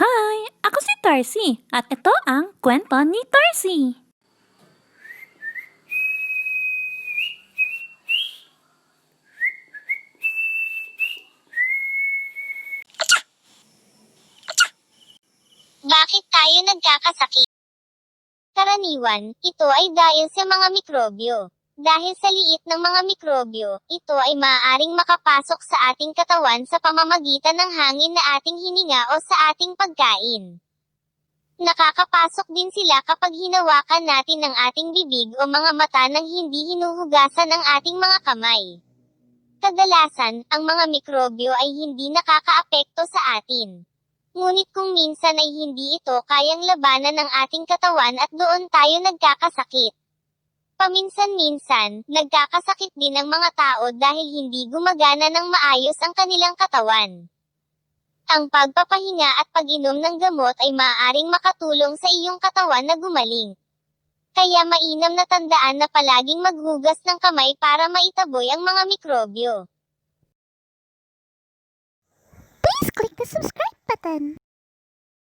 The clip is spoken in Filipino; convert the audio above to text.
Hi! Ako si Tarsi at ito ang kwento ni Tarsi. Bakit tayo nagkakasakit? Karaniwan, ito ay dahil sa mga mikrobyo. Dahil sa liit ng mga mikrobyo, ito ay maaaring makapasok sa ating katawan sa pamamagitan ng hangin na ating hininga o sa ating pagkain. Nakakapasok din sila kapag hinawakan natin ng ating bibig o mga mata nang hindi hinuhugasan ang ating mga kamay. Kadalasan, ang mga mikrobyo ay hindi nakakaapekto sa atin. Ngunit kung minsan ay hindi ito kayang labanan ng ating katawan at doon tayo nagkakasakit. Paminsan-minsan, nagkakasakit din ang mga tao dahil hindi gumagana ng maayos ang kanilang katawan. Ang pagpapahinga at pag-inom ng gamot ay maaaring makatulong sa iyong katawan na gumaling. Kaya mainam na tandaan na palaging maghugas ng kamay para maitaboy ang mga mikrobyo. Please click the subscribe.